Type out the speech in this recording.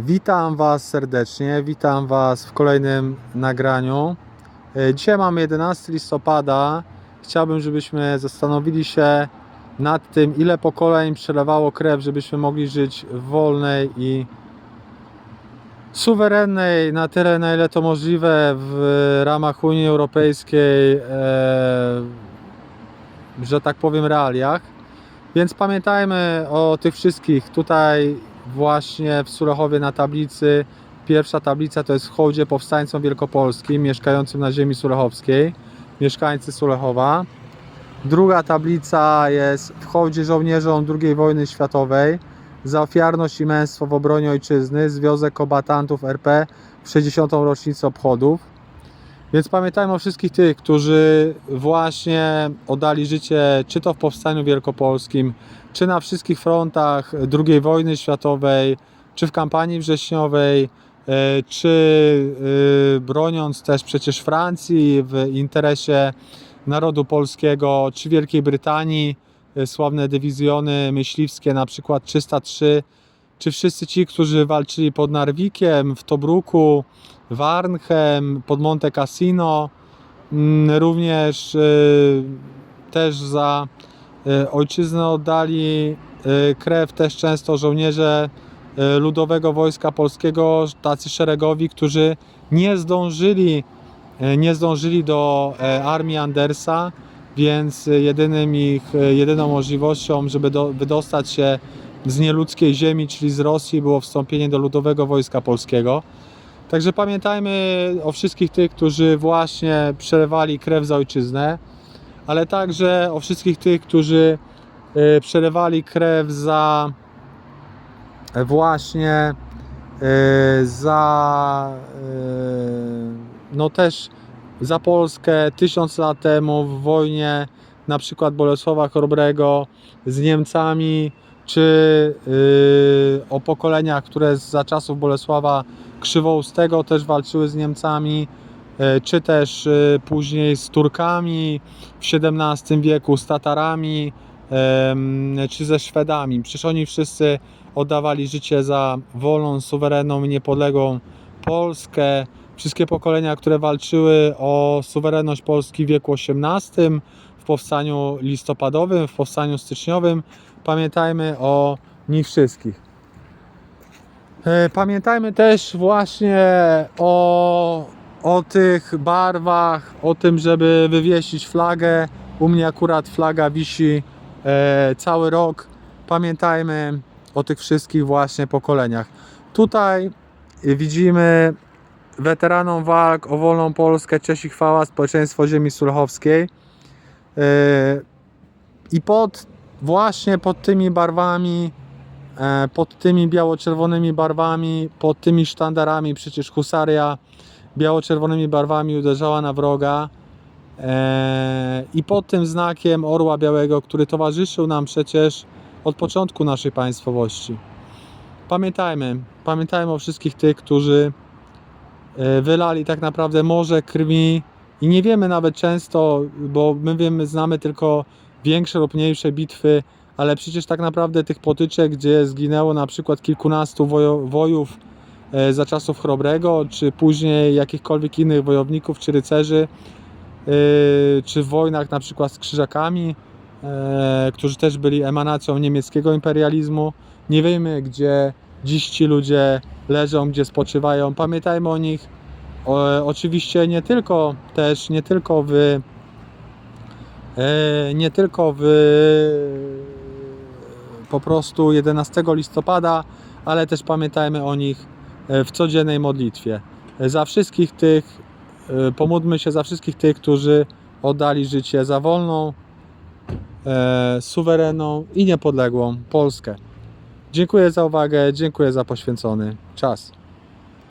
Witam Was serdecznie, witam Was w kolejnym nagraniu. E, Dzisiaj mamy 11 listopada. Chciałbym, żebyśmy zastanowili się nad tym, ile pokoleń przelewało krew, żebyśmy mogli żyć w wolnej i suwerennej na tyle, na ile to możliwe w ramach Unii Europejskiej, e, że tak powiem, realiach. Więc pamiętajmy o tych wszystkich tutaj właśnie w Sulechowie na tablicy. Pierwsza tablica to jest w hołdzie powstańcom wielkopolskim mieszkającym na ziemi sulechowskiej, mieszkańcy Sulechowa. Druga tablica jest w hołdzie żołnierzom II wojny światowej za ofiarność i męstwo w obronie ojczyzny, Związek Kombatantów RP w 60. rocznicę obchodów. Więc pamiętajmy o wszystkich tych, którzy właśnie oddali życie, czy to w Powstaniu Wielkopolskim, czy na wszystkich frontach II wojny światowej, czy w kampanii wrześniowej, e, czy e, broniąc też przecież Francji w interesie narodu polskiego, czy Wielkiej Brytanii, e, sławne dywizjony myśliwskie, na przykład 303, czy wszyscy ci, którzy walczyli pod Narwikiem, w Tobruku, w Arnhem, pod Monte Cassino, mm, również y, też za y, ojczyznę oddali y, krew też często żołnierze Ludowego Wojska Polskiego, tacy szeregowi, którzy nie zdążyli, nie zdążyli do e, armii Andersa, więc jedynym ich, jedyną możliwością, żeby do, wydostać się z nieludzkiej ziemi, czyli z Rosji, było wstąpienie do Ludowego Wojska Polskiego. Także pamiętajmy o wszystkich tych, którzy właśnie przelewali krew za ojczyznę, ale także o wszystkich tych, którzy e, przelewali krew za e, właśnie e, za e, no też za Polskę tysiąc lat temu w wojnie na przykład Bolesława Chrobrego z Niemcami, czy y, o pokoleniach, które za czasów Bolesława Krzywoustego też walczyły z Niemcami, e, czy też e, później z Turkami w XVII wieku, z Tatarami, czy ze Szwedami. Przecież oni wszyscy oddawali życie za wolną, suwerenną i niepodległą Polskę. Wszystkie pokolenia, które walczyły o suwerenność Polski w wieku XVIII, w powstaniu listopadowym, w powstaniu styczniowym, pamiętajmy o nich wszystkich. E, Pamiętajmy też właśnie o, o tych barwach, o tym, żeby wywiesić flagę. U mnie akurat flaga wisi e, cały rok. Pamiętajmy o tych wszystkich właśnie pokoleniach. Tutaj widzimy weteranom walk o wolną Polskę, cześć i chwała, społeczeństwo ziemi sulchowskiej. E, I pod właśnie pod tymi barwami E, pod tymi biało-czerwonymi barwami, pod tymi sztandarami, przecież husaria biało-czerwonymi barwami uderzała na wroga E, i pod tym znakiem orła białego, który towarzyszył nam przecież od początku naszej państwowości. Pamiętajmy, pamiętajmy o wszystkich tych, którzy e, wylali tak naprawdę morze krwi i nie wiemy nawet często, bo my wiemy, znamy tylko większe lub mniejsze bitwy, ale przecież tak naprawdę tych potyczek, gdzie zginęło na przykład kilkunastu wojów e, za czasów Chrobrego, czy później jakichkolwiek innych wojowników czy rycerzy, e, czy w wojnach na przykład z krzyżakami, e, którzy też byli emanacją niemieckiego imperializmu. Nie wiemy, gdzie dziś ci ludzie leżą, gdzie spoczywają. Pamiętajmy o nich. Oczywiście nie tylko też, nie tylko w nie tylko w po prostu 11 listopada, ale też pamiętajmy o nich e, w codziennej modlitwie. E, Za wszystkich tych, e, pomódlmy się za wszystkich tych, którzy oddali życie za wolną, e, suwerenną i niepodległą Polskę. Dziękuję za uwagę, dziękuję za poświęcony czas.